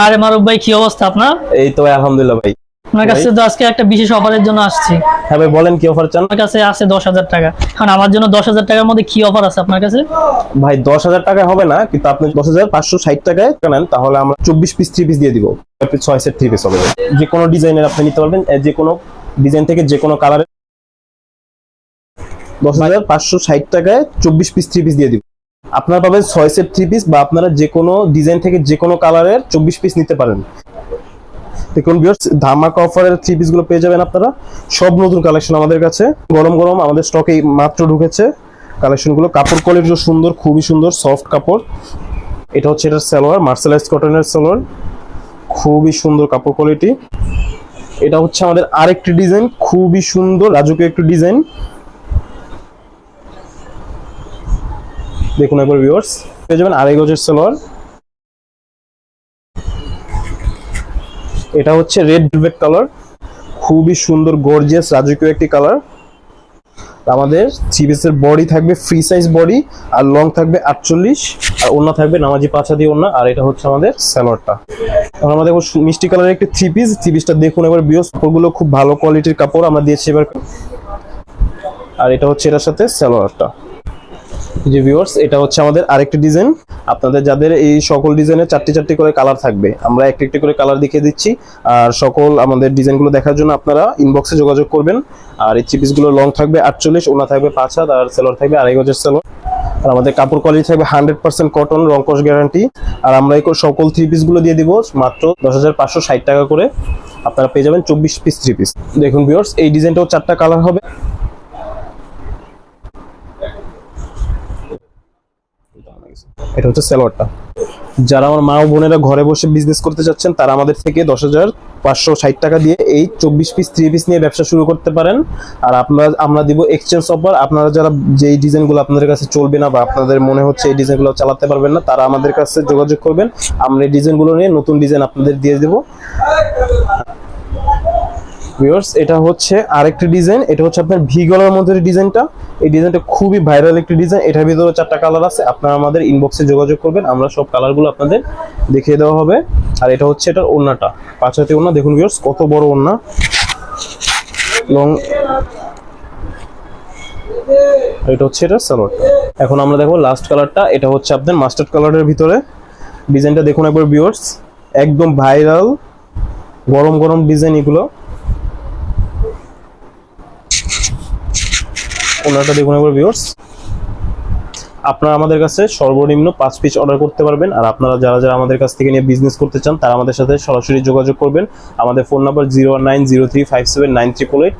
আরে মারুফ ভাই কি অবস্থা আপনার? এই তো আলহামদুলিল্লাহ ভাই। আপনার কাছে তো আজকে একটা বিশেষ অফারের জন্য আসছি। হ্যাঁ ভাই বলেন কি অফার চান? আমার কাছে আছে দশ হাজার টাকা। এখন আমার জন্য দশ হাজার টাকার মধ্যে কি অফার আছে আপনার কাছে? ভাই দশ হাজার টাকা হবে না কিন্তু আপনি দশ হাজার পাঁচশো ষাট টাকায় নেন তাহলে আমরা চব্বিশ পিস থ্রি পিস দিয়ে দিব। ছয় সেট থ্রি পিস হবে যে কোনো ডিজাইনের আপনি নিতে পারবেন যে কোনো ডিজাইন থেকে যে কোনো কালারের দশ হাজার পাঁচশো ষাট টাকায় চব্বিশ পিস থ্রি পিস দিয়ে দিব। আপনারা পাবেন ছয় সেট থ্রি পিস বা আপনারা যে কোনো ডিজাইন থেকে যে কোনো কালারের চব্বিশ পিস নিতে পারেন। দেখুন ভিউয়ার্স ধামাকা অফারের থ্রি পিসগুলো পেয়ে যাবেন আপনারা। সব নতুন কালেকশন আমাদের কাছে। গরম গরম আমাদের স্টকে মাত্র ঢুকেছে। কালেকশনগুলো কাপড় কোয়ালিটিও সুন্দর, খুবই সুন্দর সফট কাপড়। এটা হচ্ছে এটার সালোয়ার মার্সেলাইজ কটনের সালোয়ার। খুবই সুন্দর কাপড় কোয়ালিটি এটা হচ্ছে আমাদের আরেকটি ডিজাইন খুবই সুন্দর, রাজকীয় একটি ডিজাইন দেখুন একবার ভিউয়ার্স পেয়ে যাবেন আড়াই গজের সালোয়ার এটা হচ্ছে রেড ভেলভেট কালার খুবই সুন্দর গর্জিয়াস রাজকীয় একটি কালার আমাদের থ্রি পিসের বডি থাকবে ফ্রি সাইজ বডি আর লং থাকবে আটচল্লিশ, আর ওন্না থাকবে নামাজি পাঁচা দিয়ে ওন্না আর এটা হচ্ছে আমাদের স্যালোয়ারটা এখন আমাদের মিষ্টি কালারের একটি থ্রি পিস থ্রি পিসটা দেখুন এবার বিয়স কাপড়গুলো খুব ভালো কোয়ালিটির কাপড়, আমরা দিয়েছি এবার। আর এটা হচ্ছে এটার সাথে স্যালোয়ারটা যে ভিউয়ার্স এটা হচ্ছে আমাদের আরেকটি ডিজাইন আপনাদের যাদের এই সকল ডিজাইনের চারটি চারটি করে কালার থাকবে, আমরা একটি একটি করে কালার দেখিয়ে দিচ্ছি। আর সকল আমাদের ডিজাইনগুলো দেখার জন্য আপনারা ইনবক্সে যোগাযোগ করবেন। আর এই চিপিসগুলো লং থাকবে আটচল্লিশ, ওনা থাকবে পাঁচ হাত, আর সেলোর থাকবে আড়াই গজের সেলোর আর আমাদের কাপড় কোয়ালিটি থাকবে হান্ড্রেড পার্সেন্ট কটন রংকশ গ্যারান্টি আর আমরা এই সকল থ্রি পিসগুলো দিয়ে দিব, মাত্র দশ হাজার পাঁচশো ষাট টাকা করে। আপনারা পেয়ে যাবেন চব্বিশ পিস থ্রি পিস দেখুন ভিউয়ার্স এই ডিজাইনটাও চারটা কালার হবে। এটা হচ্ছে সেলোয়ারটা। যারা আমার মা ও বোনেরা ঘরে বসে বিজনেস করতে চাচ্ছেন তারা আমাদের থেকে দশ হাজার পাঁচশো ষাট টাকা দিয়ে এই চব্বিশ পিস থ্রি পিস নিয়ে ব্যবসা শুরু করতে পারেন। আর আপনারা আমরা দিব এক্সচেঞ্জ অফার আপনারা যারা যেই ডিজাইনগুলো আপনাদের কাছে চলবে না বা আপনাদের মনে হচ্ছে এই ডিজাইনগুলো চালাতে পারবেন না, তারা আমাদের কাছে যোগাযোগ করবেন। আমরা এই ডিজাইনগুলো নিয়ে নতুন ডিজাইন আপনাদের দিয়ে দেবো। ভিউয়ার্স এটা হচ্ছে আরেকটি ডিজাইন এটা হচ্ছে আপনার ভি গলার মধ্যে ডিজাইনটা এই ডিজাইনটা খুবই ভাইরাল একটি ডিজাইন এটার ভিতরে চারটা কালার আছে, আপনারা আমাদের ইনবক্সে যোগাযোগ করবেন, আমরা সব কালারগুলো আপনাদের দেখিয়ে দেওয়া হবে। আর এটা হচ্ছে এটার ওড়নাটা, পাঁচ হাতে ওড়না, দেখুন ভিউয়ার্স কত বড় ওড়না। লং এটা হচ্ছে এটা সালোয়ারটা এখন আমরা দেখো লাস্ট কালারটা এটা হচ্ছে আপনার মাস্টার্ড কালারের ভিতরে। ডিজাইনটা দেখুন একবার ভিউয়ার্স একদম ভাইরাল গরম গরম ডিজাইন এগুলো। ওনারটা দেখুন একবার ভিউয়ার্স আপনারা আমাদের কাছে সর্বনিম্ন পাঁচ পিস অর্ডার করতে পারবেন, আর আপনারা যারা যারা আমাদের কাছ থেকে নিয়ে বিজনেস করতে চান, তারা আমাদের সাথে সরাসরি যোগাযোগ করবেন। আমাদের phone number zero nine zero three five seven nine eight